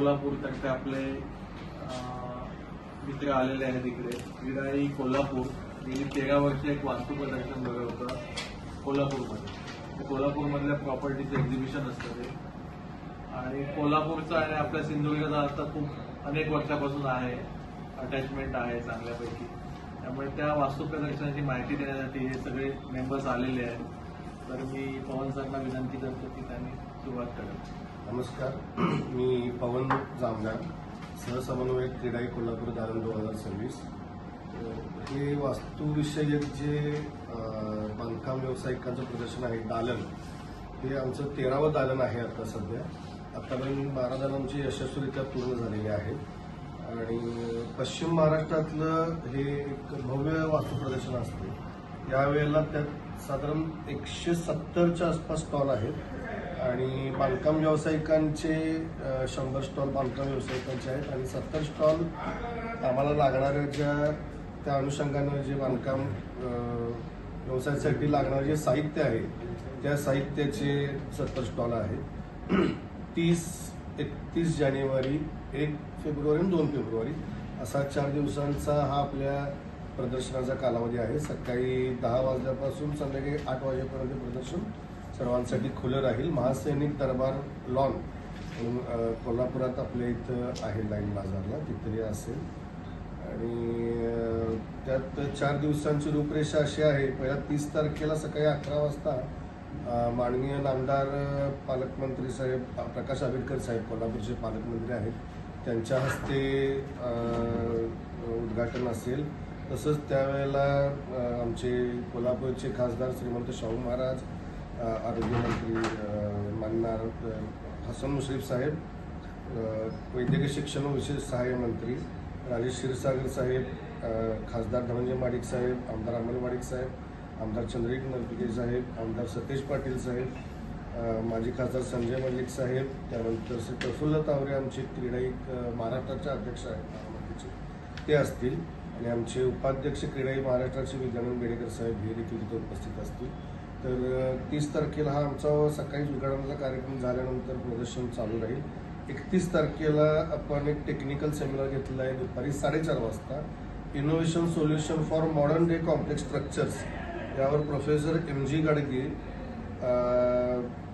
कोल्हापूर तर्फे आपले मित्र आलेले आहेत इकडे. विराई कोल्हापूर. गेली तेरा वर्ष एक वास्तू प्रदर्शन होतं कोल्हापूरमध्ये. कोल्हापूरमधल्या प्रॉपर्टीचं एक्झिबिशन असतं ते. आणि कोल्हापूरचं आणि आपल्या सिंधुदुर्गाचा आता खूप अनेक वर्षापासून आहे. अटॅचमेंट आहे चांगल्यापैकी. त्यामुळे त्या वास्तू प्रदर्शनाची माहिती देण्यासाठी हे सगळे मेंबर्स आलेले आहेत. तर मी पवन सरला विनंती करतो की त्यांनी सुरुवात करावी नमस्कार. मी पवन जामदार सहसमन्वयक क्रीडाई कोल्हापूर दालन दोन हजार सव्वीस. हे वास्तुविषयक जे बांधकाम व्यावसायिकांचं प्रदर्शन आहे दालन हे आमचं तेरावं दालन आहे आता सध्या. आतापर्यंत बारा दालनची यशस्वीरित्या पूर्ण झालेली आहे. आणि पश्चिम महाराष्ट्रातलं हे एक भव्य वास्तू प्रदर्शन असते. यावेळेला त्यात साधारण एकशे सत्तरच्या आसपास स्टॉल आहेत. आणि बांधकाम व्यावसायिकांचे शंभर स्टॉल बांधकाम व्यावसायिकांचे आहेत. आणि सत्तर स्टॉल आम्हाला लागणाऱ्या ज्या त्या अनुषंगानं जे बांधकाम व्यवसायासाठी लागणारे जे साहित्य आहे त्या साहित्याचे सत्तर स्टॉल आहेत. तीस एकतीस जानेवारी एक फेब्रुवारी आणि दोन फेब्रुवारी असा चार दिवसांचा हा आपल्या प्रदर्शनाचा कालावधी आहे. सकाळी दहा वाजल्यापासून संध्याकाळी आठ वाजेपर्यंत प्रदर्शन सर्वांसाठी खुलं राहील. महासैनिक दरबार लॉन म्हणून कोल्हापुरात आपल्या इथं आहे लाईन बाजारला तिथे असेल. आणि त्यात चार दिवसांची रूपरेषा अशी आहे. पहिल्या तीस तारखेला सकाळी अकरा वाजता माननीय नामदार पालकमंत्री साहेब प्रकाश आंबेडकर साहेब कोल्हापूरचे पालकमंत्री आहेत. त्यांच्या हस्ते उद्घाटन असेल. तसंच त्यावेळेला आमचे कोल्हापूरचे खासदार श्रीमंत शाहू महाराज आरोग्यमंत्री मानणार हसन मुश्रीफ साहेब वैद्यकीय शिक्षण विशेष सहाय्य मंत्री राजेश क्षीरसागर साहेब खासदार धनंजय माडिक साहेब आमदार अमल माडिक साहेब आमदार चंद्रिक नरपिके साहेब आमदार सतेज पाटील साहेब माजी खासदार संजय मल्लिक साहेब त्यानंतर श्री प्रफुल्ल तावरे आमचे क्रीडाईक महाराष्ट्राच्या महाराष्ट्राचे अध्यक्ष आहेत ते असतील. आणि आमचे उपाध्यक्ष क्रीडाई महाराष्ट्राचे विद्यानंद बेडेकर साहेब हे देखील तिथे उपस्थित असतील. तर तीस तारखेला हा आमचा सकाळी उद्घाटनाचा कार्यक्रम झाल्यानंतर प्रदर्शन चालू राहील. एकतीस तारखेला आपण एक टेक्निकल सेमिनार घेतलेला आहे दुपारी साडेचार वाजता. Innovation solution for modern day complex structures यावर professor M G Gadge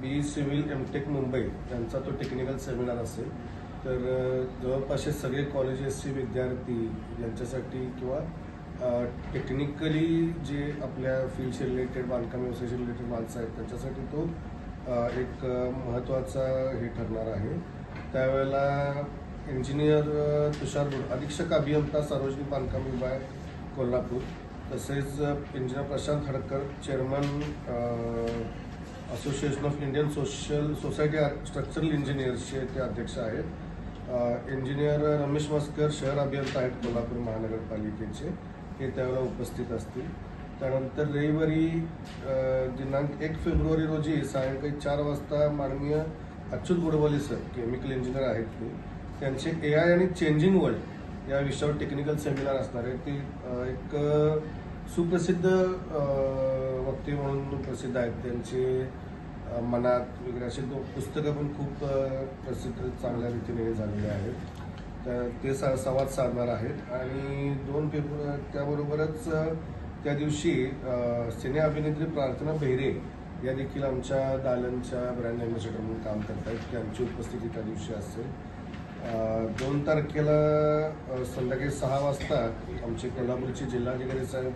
B civil M tech Mumbai यांचा तो टेक्निकल सेमिनार असेल. तर जवळपासचे सगळे कॉलेजेसचे विद्यार्थी यांच्यासाठी किंवा टेक्निकली जे आपल्या फील्डशी रिलेटेड बांधकाम व्यवसायाशी रिलेटेड माणसं आहेत त्यांच्यासाठी तो एक महत्त्वाचा हे ठरणार आहे. त्यावेळेला इंजिनियर तुषार बुड अधीक्षक अभियंता सार्वजनिक बांधकाम विभाग कोल्हापूर. तसेच engineer Prashant Hadkar chairman association of Indian social society structural इंजिनियर्सचे ते अध्यक्ष आहेत. इंजिनियर रमेश मस्कर शहर अभियंता आहेत कोल्हापूर महानगरपालिकेचे. हे त्यावेळेला उपस्थित असतील. त्यानंतर रविवारी दिनांक एक फेब्रुवारी रोजी सायंकाळी चार वाजता माननीय Achyut Gudwale sir chemical engineer आहेत ते. त्यांचे ए आय आणि चेंजिंग वर्ल्ड या विषयावर टेक्निकल सेमिनार असणार आहे. ते एक सुप्रसिद्ध वक्ते म्हणून प्रसिद्ध आहेत. त्यांचे मनात वगैरे असे दो पुस्तकं पण खूप प्रसिद्ध चांगल्या रीतीने झालेले आहेत. तर ते सा संवाद साधणार आहेत. आणि दोन फेब्रुवारी त्याबरोबरच त्या दिवशी सिने अभिनेत्री प्रार्थना बेहरे या देखील आमच्या दालनच्या ब्रँड अँबॅसेडर म्हणून काम करत आहेत त्यांची उपस्थिती त्या दिवशी असेल. दोन तारखेला संध्याकाळी सहा वाजता आमचे कोल्हापूरचे जिल्हाधिकारी साहेब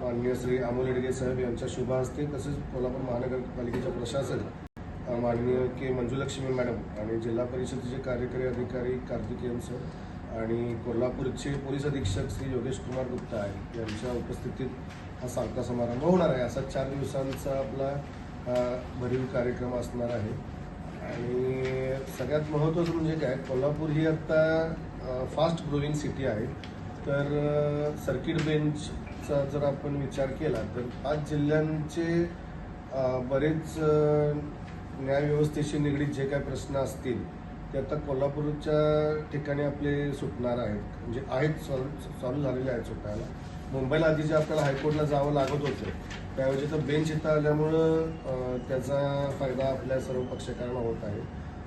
माननीय श्री अमोल येडगे साहेब यांच्या शुभ हस्ते तसेच कोल्हापूर महानगरपालिकेचे प्रशासन माननीय के मंजुलक्ष्मी मॅडम आणि जिल्हा परिषदेचे कार्यकारी अधिकारी कार्तिकेयन सर आणि कोल्हापूरचे पोलीस अधीक्षक श्री योगेश कुमार गुप्ता आहे. यांच्या उपस्थितीत हा सांगता समारंभ होणार आहे. असा चार दिवसांचा आपला भरीव कार्यक्रम असणार आहे. आणि सगळ्यात महत्त्वाचं म्हणजे काय कोल्हापूर ही आत्ता फास्ट ग्रोविंग सिटी आहे. तर सर्किट बेंच चा जर आपण विचार केला तर पाच जिल्ह्यांचे बरेच न्यायव्यवस्थेशी निगडीत जे काही प्रश्न असतील ते आता कोल्हापूरच्या ठिकाणी आपले सुटणार आहेत. म्हणजे आहेत सॉल्व चालू झालेले आहेत सुटायला. मुंबईला आधी जे आपल्याला हायकोर्टला जावं लागत होतं त्याऐवजी तर बेंच इथं आल्यामुळं त्याचा फायदा आपल्या सर्व पक्षकारांना होत आहे.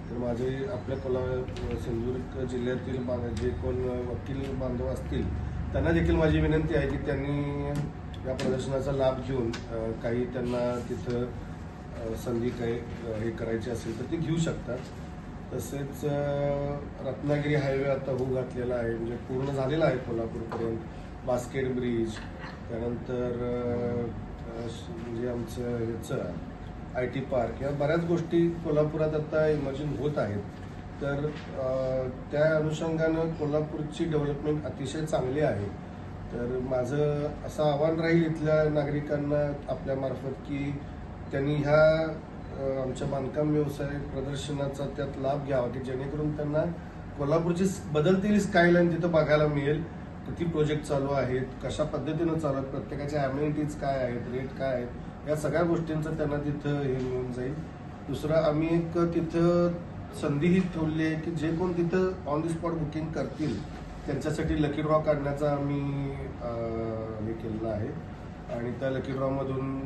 तर माझे आपल्या कोल्हा सिंधुदुर्ग जिल्ह्यातील जे कोण वकील बांधव असतील त्यांना देखील माझी विनंती आहे की त्यांनी या प्रदर्शनाचा लाभ घेऊन काही त्यांना तिथं संधी काही हे करायची असेल तर ती घेऊ शकतात. तसेच रत्नागिरी हायवे आता होऊ घातलेला आहे म्हणजे पूर्ण झालेला आहे कोल्हापूरपर्यंत. बास्केट ब्रिज त्यानंतर म्हणजे आमचं ह्याचं आय टी पार्क या बऱ्याच गोष्टी कोल्हापुरात आता इमर्जिंग होत आहेत. तर त्या अनुषंगानं कोल्हापूरची डेव्हलपमेंट अतिशय चांगली आहे. तर माझं असं आव्हान राहील इथल्या नागरिकांना आपल्यामार्फत की त्यांनी ह्या आमच्या बांधकाम व्यवसाय प्रदर्शनाचा त्यात लाभ घ्यावा की जेणेकरून त्यांना कोल्हापूरची बदलतील स्कायलाईन तिथं बघायला मिळेल किती प्रोजेक्ट चालू आहेत कशा पद्धतीनं चालू आहेत प्रत्येकाच्या ॲम्युनिटीज काय आहेत रेट काय आहेत या सगळ्या गोष्टींचं त्यांना तिथं हे मिळून जाईल. दुसरं आम्ही एक तिथं संधीही ठेवली आहे की जे कोण तिथं ऑन द स्पॉट बुकिंग करतील त्यांच्यासाठी लकी ड्रॉ काढण्याचा आम्ही हे केलेलं आहे. आणि त्या लकी ड्रॉमधून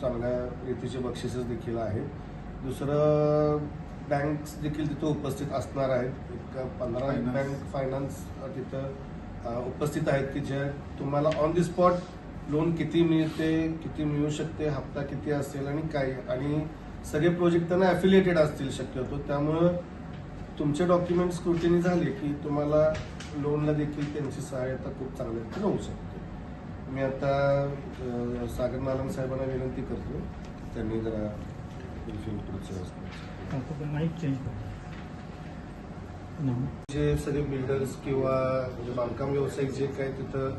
चांगल्या रीतीचे बक्षिसेस देखील आहेत. दुसरं बँक्स देखील तिथं उपस्थित असणार आहेत. एक पंधरा. बँक फायनान्स तिथं उपस्थित आहेत की जे तुम्हाला ऑन द स्पॉट लोन किती मिळते किती मिळू शकते हप्ता किती असेल आणि काय. आणि सगळे प्रोजेक्ट त्यांना अफिलिएटेड असतील शक्यतो. त्यामुळं तुमचे डॉक्युमेंट स्क्रुटिनी झाले की तुम्हाला लोनला देखील त्यांची सहायता खूप चांगल्या रीतीने होऊ शकते. मी आता सागर नालन साहेबांना विनंती करतो. त्यांनी जरा जे सगळे बिल्डर्स किंवा म्हणजे बांधकाम व्यावसायिक जे काही तिथं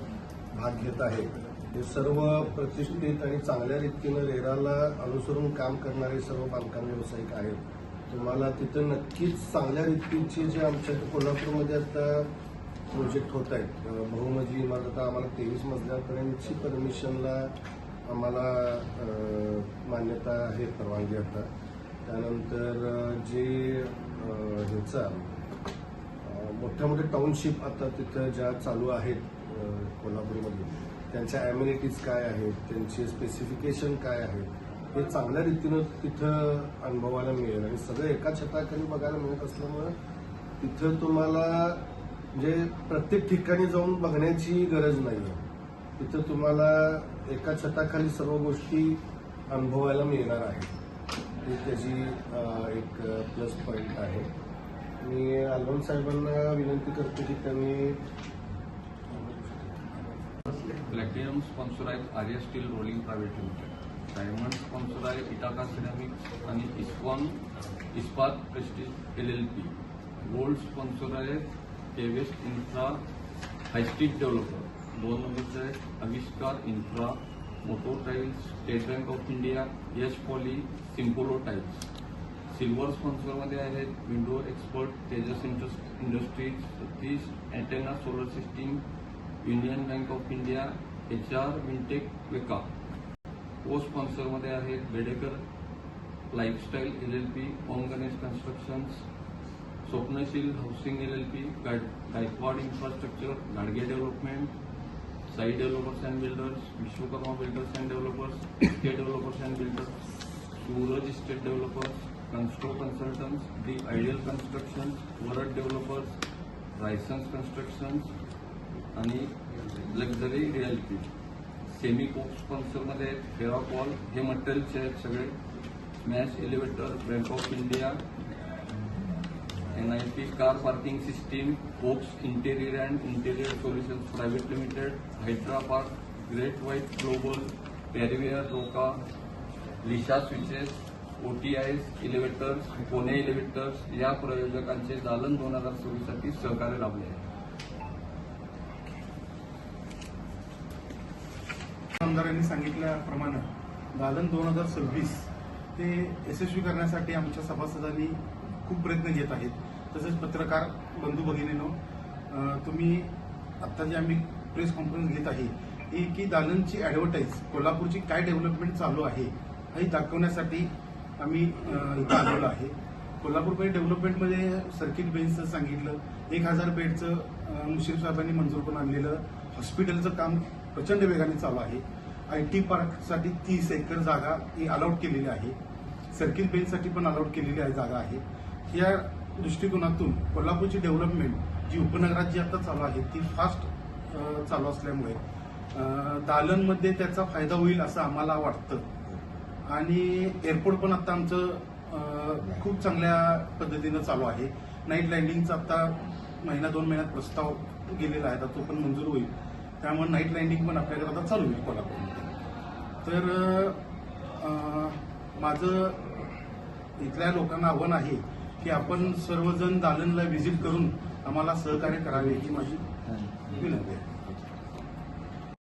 भाग घेत आहेत ते सर्व प्रतिष्ठित आणि चांगल्या रीतीनं रेराला अनुसरून काम करणारे सर्व बांधकाम व्यावसायिक आहेत. तुम्हाला तिथं नक्कीच चांगल्या रीतीचे जे आमच्या इथं कोल्हापूरमध्ये आता प्रोजेक्ट होत आहेत. बहुमजी बहुमजली इमारत आता आम्हाला तेवीस मजल्यापर्यंतची परमिशनला आम्हाला मान्यता आहे परवानगी आता. त्यानंतर जे ह्याचा मोठ्या मोठ्या टाउनशिप आता तिथं ज्या चालू आहेत कोल्हापूरमध्ये त्यांच्या ॲम्युनिटीज काय आहेत त्यांचे स्पेसिफिकेशन काय आहेत हे चांगल्या रीतीनं तिथं अनुभवायला मिळेल. आणि सगळं एका छताखाली बघायला मिळत असल्यामुळं तिथं तुम्हाला म्हणजे प्रत्येक ठिकाणी जाऊन बघण्याची गरज नाही आहे तिथं तुम्हाला एका छताखाली सर्व गोष्टी अनुभवायला मिळणार आहेत. ही त्याची एक प्लस पॉईंट आहे. मी अल्बम साहेबांना विनंती करतो की त्यांनी platinum sponsor Arya Arya steel rolling private limited diamond sponsor Itaka ceramics आणि Iskcon Ispat prestige L L P gold sponsor केवेस्ट infra high street developer दोन नंबरचे आहेत Avishkar infra moto tiles State Bank of India Yash poly Simpolo tiles silver स्पॉन्सरमध्ये आहेत window expert Tejas industries Satish antenna solar system Union Bank of India, H R Wintech Veka. Co स्पॉन्सरमध्ये आहेत Bedekar lifestyle L L P, Om Ganesh constructions, Swapnashil housing L L P Gaikwad infrastructure Gadge development Sai developers and builders Vishwakarma builders and developers K developers and builders Suraj estate developers Constro consultants the ideal construction Varad developers Raisons constructions आणि luxury realty semi कोक स्पॉन्सरमध्ये आहेत फेराकॉल हे materials आहेत सगळे Mash elevator Bank of India N I P car parking system Cox interior and interior solutions private limited Hydra park great वाईट global पॅरिवियर Roca Lisha switches Otis elevators Pune elevators या प्रयोजकांचे दालन दोन हजार सोळीसाठी सहकार्य लाभले आहे. आमदारांनी सांगितल्याप्रमाणे दालन दोन हजार सव्वीस ते यशस्वी करण्यासाठी आमच्या सभासदांनी खूप प्रयत्न घेत आहेत. तसेच पत्रकार बंधू भगिनीनो तुम्ही आत्ता जी आम्ही प्रेस कॉन्फरन्स घेत आहे ही की दालनची ॲडव्हर्टाईज कोल्हापूरची काय डेव्हलपमेंट चालू आहे हे दाखवण्यासाठी आम्ही इथं आलेलो आहे. कोल्हापूरमध्ये डेव्हलपमेंटमध्ये सर्किट बेंचचं सांगितलं एक हजार बेडचं मुशीफ मुश्रीफ साहेबांनी मंजूर करून आणलेलं हॉस्पिटलचं काम प्रचंड वेगाने चालू आहे. आय टी पार्कसाठी तीस एकर जागा ही अलॉट केलेली आहे. सर्किट बेंचसाठी पण अलॉट केलेली आहे जागा आहे. या दृष्टिकोनातून कोल्हापूरची डेव्हलपमेंट जी उपनगरात जी आता चालू आहे ती फास्ट चालू असल्यामुळे दालनमध्ये त्याचा फायदा होईल असं आम्हाला वाटतं. आणि एअरपोर्ट पण आता आमचं खूप चांगल्या पद्धतीनं चालू आहे. नाईट लँडिंगचा आता महिना दोन महिन्यात प्रस्ताव गेलेला आहे तो पण मंजूर होईल. त्यामुळे नाईट लँडिंग पण आपल्याकडे आता चालू होईल कोल्हापूरमध्ये. तर माझं इथल्या लोकांना आव्हान आहे की आपण सर्वजण दालनला व्हिजिट करून आम्हाला सहकार्य करावे ही माझी विनंती आहे.